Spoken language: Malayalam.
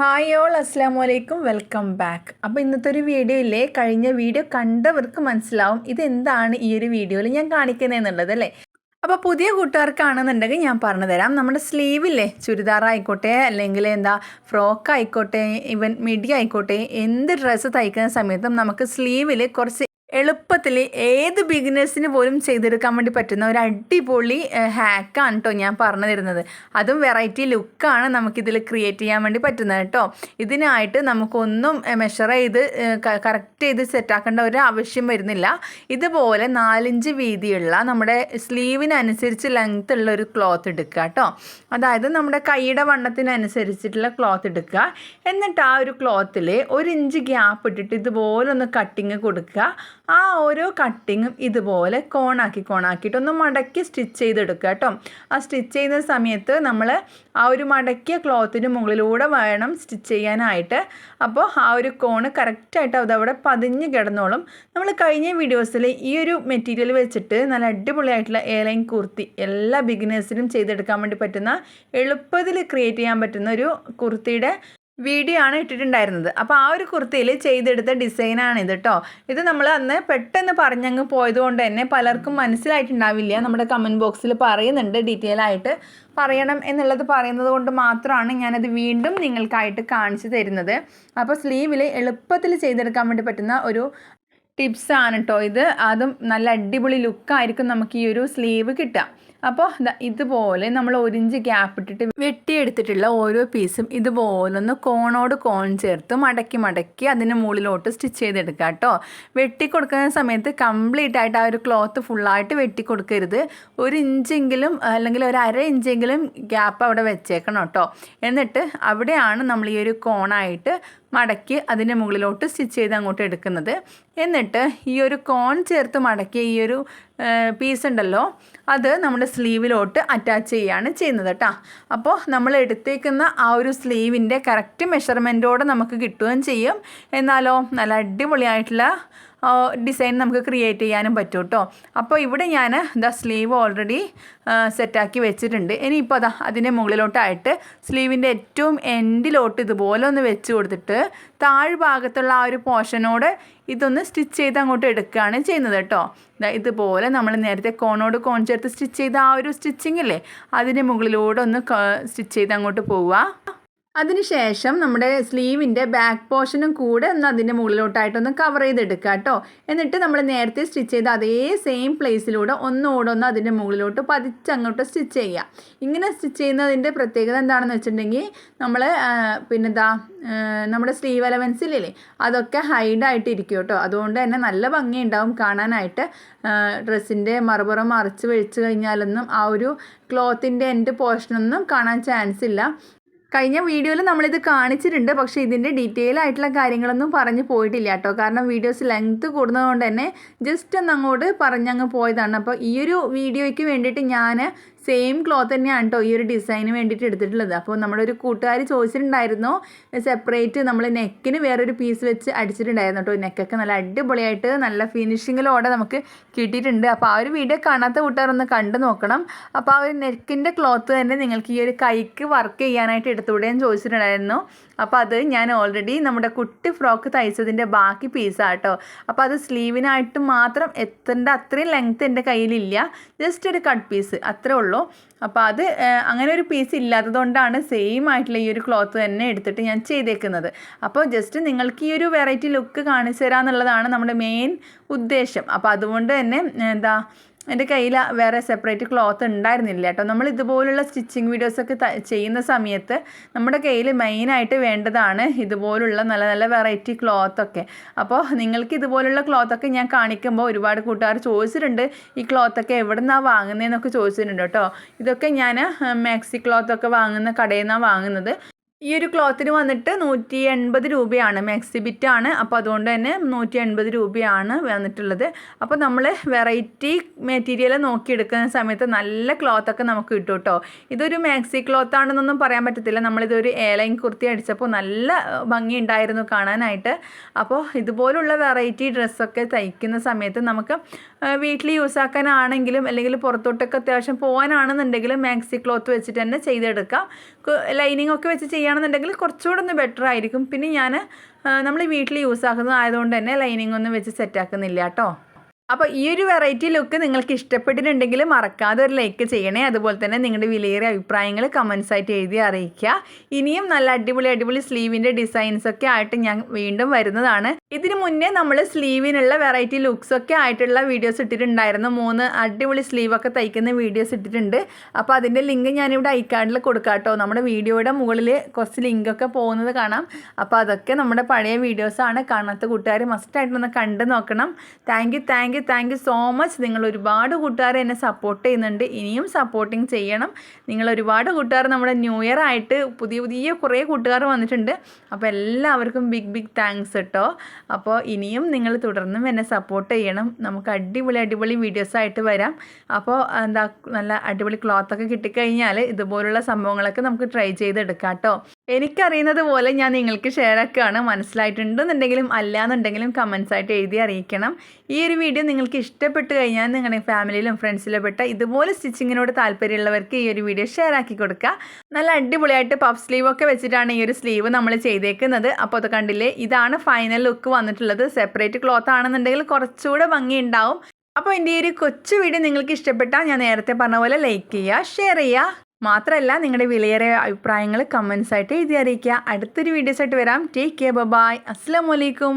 ഹായ് ഓൾ അസ്സാം വലൈക്കും വെൽക്കം ബാക്ക് അപ്പോൾ ഇന്നത്തെ ഒരു വീഡിയോയിലെ കഴിഞ്ഞ വീഡിയോ കണ്ടവർക്ക് മനസ്സിലാവും ഇതെന്താണ് ഈ ഒരു വീഡിയോയിൽ ഞാൻ കാണിക്കുന്നതെന്നുള്ളത് അല്ലേ? അപ്പോൾ പുതിയ കൂട്ടുകാർക്കാണെന്നുണ്ടെങ്കിൽ ഞാൻ പറഞ്ഞു തരാം. നമ്മുടെ സ്ലീവില്ലേ? ചുരിദാർ ആയിക്കോട്ടെ അല്ലെങ്കിൽ എന്താ ഫ്രോക്ക് ആയിക്കോട്ടെ ഇവൻ മിഡി ആയിക്കോട്ടെ എന്ത് ഡ്രസ്സ് തയ്ക്കുന്ന സമയത്തും നമുക്ക് സ്ലീവിൽ കുറച്ച് എളുപ്പത്തിൽ ഏത് ബിഗിനേഴ്സിന് പോലും ചെയ്തെടുക്കാൻ വേണ്ടി പറ്റുന്ന ഒരു അടിപൊളി ഹാക്കാണ് കേട്ടോ ഞാൻ പറഞ്ഞു തരുന്നത്. അതും വെറൈറ്റി ലുക്കാണ് നമുക്കിതിൽ ക്രിയേറ്റ് ചെയ്യാൻ വേണ്ടി പറ്റുന്നത് കേട്ടോ ഇതിനായിട്ട് നമുക്കൊന്നും മെഷർ ചെയ്ത് കറക്റ്റ് ചെയ്ത് സെറ്റാക്കേണ്ട ഒരു ആവശ്യം വരുന്നില്ല. ഇതുപോലെ നാലിഞ്ച് വീതിയുള്ള നമ്മുടെ സ്ലീവിനനുസരിച്ച് ലെങ്ത് ഉള്ള ഒരു ക്ലോത്ത് എടുക്കുക കേട്ടോ അതായത് നമ്മുടെ കൈയുടെ വണ്ണത്തിനനുസരിച്ചിട്ടുള്ള ക്ലോത്ത് എടുക്കുക. എന്നിട്ട് ആ ഒരു ക്ലോത്തിൽ ഒരു ഇഞ്ച് ഗ്യാപ്പ് ഇട്ടിട്ട് ഇതുപോലെ ഒന്ന് കട്ടിങ് കൊടുക്കുക. ആ ഓരോ കട്ടിങ്ങും ഇതുപോലെ കോണാക്കി കോണാക്കിയിട്ട് ഒന്ന് മടക്കി സ്റ്റിച്ച് ചെയ്തെടുക്കുക കേട്ടോ. ആ സ്റ്റിച്ച് ചെയ്യുന്ന സമയത്ത് നമ്മൾ ആ ഒരു മടക്കിയ ക്ലോത്തിന് മുകളിലൂടെ വേണം സ്റ്റിച്ച് ചെയ്യാനായിട്ട്. അപ്പോൾ ആ ഒരു കോണ് കറക്റ്റായിട്ട് അതവിടെ പതിഞ്ഞ് കിടന്നോളും. നമ്മൾ കഴിഞ്ഞ വീഡിയോസിൽ ഈ ഒരു മെറ്റീരിയൽ വെച്ചിട്ട് നല്ല അടിപൊളിയായിട്ടുള്ള എയർലൈൻ കുർത്തി എല്ലാ ബിഗിനേഴ്സിനും ചെയ്തെടുക്കാൻ വേണ്ടി പറ്റുന്ന എളുപ്പത്തിൽ ക്രിയേറ്റ് ചെയ്യാൻ പറ്റുന്ന ഒരു കുർത്തിയുടെ വീഡിയോ ആണ് ഇട്ടിട്ടുണ്ടായിരുന്നത്. അപ്പോൾ ആ ഒരു കുർത്തിയിൽ ചെയ്തെടുത്ത ഡിസൈനാണ് ഇത് കേട്ടോ ഇത് നമ്മൾ അന്ന് പെട്ടെന്ന് പറഞ്ഞങ്ങ് പോയതുകൊണ്ട് തന്നെ പലർക്കും മനസ്സിലായിട്ടുണ്ടാവില്ല. നമ്മുടെ കമന്റ് ബോക്സിൽ പറയുന്നുണ്ട് ഡീറ്റെയിൽ ആയിട്ട് പറയണം എന്നുള്ളത് പറയുന്നത് കൊണ്ട് മാത്രമാണ് ഞാനത് വീണ്ടും നിങ്ങൾക്കായിട്ട് കാണിച്ചു തരുന്നത്. അപ്പോൾ സ്ലീവിൽ എളുപ്പത്തിൽ ചെയ്തെടുക്കാൻ വേണ്ടി പറ്റുന്ന ഒരു ടിപ്സാണ് കേട്ടോ ഇത്. അതും നല്ല അടിപൊളി ലുക്കായിരിക്കും നമുക്ക് ഈ ഒരു സ്ലീവ് കിട്ടുക. അപ്പോൾ ഇതുപോലെ നമ്മൾ ഒരിഞ്ച് ഗ്യാപ്പ് ഇട്ടിട്ട് വെട്ടിയെടുത്തിട്ടുള്ള ഓരോ പീസും ഇതുപോലെ ഒന്ന് കോണോട് കോൺ ചേർത്ത് മടക്കി മടക്കി അതിന് മുകളിലോട്ട് സ്റ്റിച്ച് ചെയ്തെടുക്കുക കേട്ടോ. വെട്ടി കൊടുക്കുന്ന സമയത്ത് കംപ്ലീറ്റ് ആയിട്ട് ആ ഒരു ക്ലോത്ത് ഫുള്ളായിട്ട് വെട്ടി കൊടുക്കരുത് ഒരു ഇഞ്ചെങ്കിലും അല്ലെങ്കിൽ ഒരു അര ഇഞ്ചെങ്കിലും ഗ്യാപ്പ് അവിടെ വെച്ചേക്കണം കേട്ടോ. എന്നിട്ട് അവിടെയാണ് നമ്മൾ ഈ ഒരു കോണായിട്ട് മടക്കി അതിന്റെ മുകളിലോട്ട് സ്റ്റിച്ച് ചെയ്ത് അങ്ങോട്ട് എടുക്കുന്നത്. എന്നിട്ട് ഈ ഒരു കോൺ ചേർത്ത് മടക്കിയ ഈ ഒരു പീസ് ഉണ്ടല്ലോ അത് നമ്മുടെ സ്ലീവിലോട്ട് അറ്റാച്ച് ചെയ്യുകയാണ് ചെയ്യുന്നത് കേട്ടോ. അപ്പോൾ നമ്മൾ എടുത്തേക്കുന്ന ആ ഒരു സ്ലീവിന്റെ കറക്റ്റ് മെഷർമെന്റോടെ നമുക്ക് കിട്ടുകയും ചെയ്യും. എന്നാലോ നല്ല അടിപൊളിയായിട്ടുള്ള ഡിസൈൻ നമുക്ക് ക്രിയേറ്റ് ചെയ്യാനും പറ്റും കേട്ടോ അപ്പോൾ ഇവിടെ ഞാൻ ദ സ്ലീവ് ഓൾറെഡി സെറ്റാക്കി വെച്ചിട്ടുണ്ട്. ഇനിയിപ്പോൾ അതാ അതിന്റെ മുകളിലോട്ടായിട്ട് സ്ലീവിന്റെ ഏറ്റവും എൻഡിലോട്ട് ഇതുപോലെ ഒന്ന് വെച്ച് കൊടുത്തിട്ട് താഴ്ഭാഗത്തുള്ള ആ ഒരു പോർഷനോട് ഇതൊന്ന് സ്റ്റിച്ച് ചെയ്ത് അങ്ങോട്ട് എടുക്കുകയാണ് ചെയ്യുന്നത് കേട്ടോ ഇതുപോലെ നമ്മൾ നേരത്തെ കോണോട് കോൺ ചേർത്ത് സ്റ്റിച്ച് ചെയ്ത ആ ഒരു സ്റ്റിച്ചിങ് അല്ലേ അതിന്റെ മുകളിലൂടെ ഒന്ന് സ്റ്റിച്ച് ചെയ്ത് അങ്ങോട്ട് പോവുക. അതിനുശേഷം നമ്മുടെ സ്ലീവിന്റെ ബാക്ക് പോർഷനും കൂടെ ഒന്ന് അതിന്റെ മുകളിലോട്ടായിട്ടൊന്ന് കവർ ചെയ്തെടുക്കുക കേട്ടോ. എന്നിട്ട് നമ്മൾ നേരത്തെ സ്റ്റിച്ച് ചെയ്ത അതേ സെയിം പ്ലേസിലൂടെ ഒന്നുകൂടെ ഒന്ന് അതിന്റെ മുകളിലോട്ട് പതിച്ചങ്ങോട്ട് സ്റ്റിച്ച് ചെയ്യുക. ഇങ്ങനെ സ്റ്റിച്ച് ചെയ്യുന്നതിന്റെ പ്രത്യേകത എന്താണെന്ന് വെച്ചിട്ടുണ്ടെങ്കിൽ നമ്മൾ പിന്നെന്താ നമ്മുടെ സ്ലീവ് അലവൻസിലില്ലേ അതൊക്കെ ഹൈഡായിട്ടിരിക്കും കേട്ടോ. അതുകൊണ്ട് തന്നെ നല്ല ഭംഗിയുണ്ടാവും കാണാനായിട്ട്. ഡ്രസ്സിന്റെ മറുപുറം മറിച്ച് വെളിച്ച് കഴിഞ്ഞാലൊന്നും ആ ഒരു ക്ലോത്തിന്റെ എൻഡ് പോർഷനൊന്നും കാണാൻ ചാൻസ് ഇല്ല. കഴിഞ്ഞ വീഡിയോയിൽ നമ്മളിത് കാണിച്ചിട്ടുണ്ട് പക്ഷേ ഇതിന്റെ ഡീറ്റെയിൽ ആയിട്ടുള്ള കാര്യങ്ങളൊന്നും പറഞ്ഞു പോയിട്ടില്ല കേട്ടോ. കാരണം വീഡിയോസ് ലെങ്ത്ത് കൂടുന്നതുകൊണ്ട് തന്നെ ജസ്റ്റ് ഒന്ന് അങ്ങോട്ട് പറഞ്ഞങ്ങ് പോയതാണ്. അപ്പോൾ ഈ ഒരു വീഡിയോയ്ക്ക് വേണ്ടിയിട്ട് ഞാൻ സെയിം ക്ലോത്ത് തന്നെയാണ് കേട്ടോ ഈ ഒരു ഡിസൈന് വേണ്ടിയിട്ട് എടുത്തിട്ടുള്ളത്. അപ്പോൾ നമ്മുടെ ഒരു കൂട്ടുകാർ ചോദിച്ചിട്ടുണ്ടായിരുന്നു സെപ്പറേറ്റ് നമ്മൾ നെക്കിന് വേറൊരു പീസ് വെച്ച് അടിച്ചിട്ടുണ്ടായിരുന്നു കേട്ടോ നെക്കൊക്കെ നല്ല അടിപൊളിയായിട്ട് നല്ല ഫിനിഷിങ്ങിലോടെ നമുക്ക് കിട്ടിയിട്ടുണ്ട്. അപ്പോൾ ആ ഒരു വീഡിയോ കാണാത്ത കൂട്ടുകാരൊന്ന് കണ്ടു നോക്കണം. അപ്പോൾ ആ ഒരു നെക്കിന്റെ ക്ലോത്ത് തന്നെ നിങ്ങൾക്ക് ഈ ഒരു കൈക്ക് വർക്ക് ചെയ്യാനായിട്ട് എടുത്തുകൂടെയും ചോദിച്ചിട്ടുണ്ടായിരുന്നു. അപ്പോൾ അത് ഞാൻ ഓൾറെഡി നമ്മുടെ കുട്ടി ഫ്രോക്ക് തയ്ച്ചതിന്റെ ബാക്കി പീസാണ് കേട്ടോ അപ്പോൾ അത് സ്ലീവിനായിട്ട് മാത്രം എത്തേണ്ട അത്രയും ലെങ്ത്ത് എന്റെ കയ്യിലില്ല. ജസ്റ്റ് ഒരു കട്ട് പീസ് അത്രേ ഉള്ളൂ. അപ്പോൾ അത് അങ്ങനെ ഒരു പീസ് ഇല്ലാത്തതുകൊണ്ടാണ് സെയിം ആയിട്ടുള്ള ഈ ഒരു ക്ലോത്ത് തന്നെ എടുത്തിട്ട് ഞാൻ ചെയ്തേക്കുന്നത്. അപ്പോൾ ജസ്റ്റ് നിങ്ങൾക്ക് ഈ ഒരു വെറൈറ്റി ലുക്ക് കാണിച്ചു തരാമെന്നുള്ളതാണ് നമ്മുടെ മെയിൻ ഉദ്ദേശം. അപ്പോൾ അതുകൊണ്ട് തന്നെ എന്താ എന്റെ കയ്യിൽ വേറെ സെപ്പറേറ്റ് ക്ലോത്ത് ഉണ്ടായിരുന്നില്ല കേട്ടോ. നമ്മൾ ഇതുപോലുള്ള സ്റ്റിച്ചിങ് വീഡിയോസൊക്കെ ചെയ്യുന്ന സമയത്ത് നമ്മുടെ കയ്യിൽ മെയിനായിട്ട് വേണ്ടതാണ് ഇതുപോലുള്ള നല്ല നല്ല വെറൈറ്റി ക്ലോത്തൊക്കെ അപ്പോൾ നിങ്ങൾക്ക് ഇതുപോലുള്ള ക്ലോത്തൊക്കെ ഞാൻ കാണിക്കുമ്പോൾ ഒരുപാട് കൂട്ടുകാർ ചോദിച്ചിട്ടുണ്ട് ഈ ക്ലോത്തൊക്കെ എവിടെ നിന്നാണ് വാങ്ങുന്നതെന്നൊക്കെ ചോദിച്ചിട്ടുണ്ട് കേട്ടോ. ഇതൊക്കെ ഞാൻ മാക്സി ക്ലോത്തൊക്കെ വാങ്ങുന്ന കടയിൽ നിന്നാണ് വാങ്ങുന്നത്. ഈ ഒരു ക്ലോത്തിന് വന്നിട്ട് നൂറ്റി എൺപത് രൂപയാണ്. മാക്സിബിറ്റ് ആണ് അപ്പോൾ അതുകൊണ്ട് തന്നെ നൂറ്റി എൺപത് രൂപയാണ് വന്നിട്ടുള്ളത്. അപ്പോൾ നമ്മൾ വെറൈറ്റി മെറ്റീരിയൽ നോക്കിയെടുക്കുന്ന സമയത്ത് നല്ല ക്ലോത്തൊക്കെ നമുക്ക് കിട്ടും കേട്ടോ. ഇതൊരു മാക്സി ക്ലോത്ത് ആണെന്നൊന്നും പറയാൻ പറ്റത്തില്ല. നമ്മളിതൊരു ഏലൈൻ കുർത്തി അടിച്ചപ്പോൾ നല്ല ഭംഗി ഉണ്ടായിരുന്നു കാണാനായിട്ട്. അപ്പോൾ ഇതുപോലുള്ള വെറൈറ്റി ഡ്രസ്സൊക്കെ തയ്ക്കുന്ന സമയത്ത് നമുക്ക് വീട്ടിൽ യൂസാക്കാനാണെങ്കിലും അല്ലെങ്കിൽ പുറത്തോട്ടൊക്കെ അത്യാവശ്യം പോകാനാണെന്നുണ്ടെങ്കിലും മാക്സി ക്ലോത്ത് വെച്ചിട്ട് തന്നെ ചെയ്തെടുക്കാം. ലൈനിങ് ഒക്കെ വെച്ച് ചെയ്യുകയാണെന്നുണ്ടെങ്കിൽ കുറച്ചുകൂടെ ഒന്ന് ബെറ്റർ ആയിരിക്കും. പിന്നെ ഞാൻ നമ്മൾ വീട്ടിൽ യൂസ് ആക്കുന്നത് ആയതുകൊണ്ട് തന്നെ ലൈനിങ് ഒന്നും വെച്ച് സെറ്റാക്കുന്നില്ല കേട്ടോ. അപ്പോൾ ഈ ഒരു വെറൈറ്റി ലുക്ക് നിങ്ങൾക്ക് ഇഷ്ടപ്പെട്ടിട്ടുണ്ടെങ്കിൽ മറക്കാതെ ഒരു ലൈക്ക് ചെയ്യണേ. അതുപോലെ തന്നെ നിങ്ങളുടെ വിലയേറിയ അഭിപ്രായങ്ങൾ കമൻസ് ആയിട്ട് എഴുതി അറിയിക്കുക. ഇനിയും നല്ല അടിപൊളി അടിപൊളി സ്ലീവിന്റെ ഡിസൈൻസ് ഒക്കെ ആയിട്ട് ഞാൻ വീണ്ടും വരുന്നതാണ്. ഇതിനു മുന്നേ നമ്മൾ സ്ലീവിനുള്ള വെറൈറ്റി ലുക്സ് ഒക്കെ ആയിട്ടുള്ള വീഡിയോസ് ഇട്ടിട്ടുണ്ടായിരുന്നു. മൂന്ന് അടിപൊളി സ്ലീവൊക്കെ തയ്ക്കുന്ന വീഡിയോസ് ഇട്ടിട്ടുണ്ട്. അപ്പോൾ അതിന്റെ ലിങ്ക് ഞാനിവിടെ ഐക്കാർഡിൽ കൊടുക്കാം കേട്ടോ. നമ്മുടെ വീഡിയോയുടെ മുകളിൽ കുറച്ച് ലിങ്കൊക്കെ പോകുന്നത് കാണാം. അപ്പോൾ അതൊക്കെ നമ്മുടെ പഴയ വീഡിയോസാണ് കാണാത്ത കൂട്ടുകാർ മസ്റ്റായിട്ടൊന്ന് കണ്ടു നോക്കണം. Thank you thank you thank you so much നിങ്ങൾ ഒരുപാട് കൂട്ടുകാർ എന്നെ സപ്പോർട്ട് ചെയ്യുന്നുണ്ട്. ഇനിയും സപ്പോർട്ടിങ് ചെയ്യണം. നിങ്ങൾ ഒരുപാട് കൂട്ടുകാർ നമ്മുടെ ന്യൂ ഇയർ ആയിട്ട് പുതിയ പുതിയ കുറേ കൂട്ടുകാർ വന്നിട്ടുണ്ട്. അപ്പോൾ എല്ലാവർക്കും ബിഗ് ബിഗ് താങ്ക്സ് കേട്ടോ അപ്പോൾ ഇനിയും നിങ്ങൾ തുടർന്നും എന്നെ സപ്പോർട്ട് ചെയ്യണം. നമുക്ക് അടിപൊളി അടിപൊളി വീഡിയോസ് ആയിട്ട് വരാം. അപ്പോൾ എന്താ നല്ല അടിപൊളി ക്ലോത്തൊക്കെ കിട്ടിക്കഴിഞ്ഞാൽ ഇതുപോലുള്ള സംഭവങ്ങളൊക്കെ നമുക്ക് ട്രൈ ചെയ്തെടുക്കാം കേട്ടോ എനിക്കറിയുന്നത് പോലെ ഞാൻ നിങ്ങൾക്ക് ഷെയർ ആക്കുകയാണ് മനസ്സിലായിട്ടുണ്ടെന്നുണ്ടെങ്കിലും അല്ല എന്നുണ്ടെങ്കിലും കമൻസ് ആയിട്ട് എഴുതി അറിയിക്കണം. ഈ ഒരു വീഡിയോ നിങ്ങൾക്ക് ഇഷ്ടപ്പെട്ട് കഴിഞ്ഞാൽ നിങ്ങളുടെ ഫാമിലിയിലും ഫ്രണ്ട്സിലും പെട്ട ഇതുപോലെ സ്റ്റിച്ചിങ്ങിനോട് താല്പര്യമുള്ളവർക്ക് ഈ ഒരു വീഡിയോ ഷെയർ ആക്കി കൊടുക്കുക. നല്ല അടിപൊളിയായിട്ട് പഫ് സ്ലീവ് ഒക്കെ വെച്ചിട്ടാണ് ഈ ഒരു സ്ലീവ് നമ്മൾ ചെയ്തേക്കുന്നത്. അപ്പോൾ അത് കണ്ടില്ലേ? ഇതാണ് ഫൈനൽ ലുക്ക് വന്നിട്ടുള്ളത്. സെപ്പറേറ്റ് ക്ലോത്ത് ആണെന്നുണ്ടെങ്കിൽ കുറച്ചുകൂടെ ഭംഗി ഉണ്ടാവും അപ്പോൾ എന്റെ ഈ ഒരു കൊച്ചു വീഡിയോ നിങ്ങൾക്ക് ഇഷ്ടപ്പെട്ടാൽ ഞാൻ നേരത്തെ പറഞ്ഞ പോലെ ലൈക്ക് ചെയ്യുക ഷെയർ ചെയ്യുക. മാത്രമല്ല നിങ്ങളുടെ വിലയേറിയ അഭിപ്രായങ്ങൾ കമൻസ് ആയിട്ട് എഴുതി അറിയിക്കുക. അടുത്തൊരു വീഡിയോസ് ആയിട്ട് വരാം. ടേക്ക് കെയർ ബൈ അസ്സാം വലൈക്കും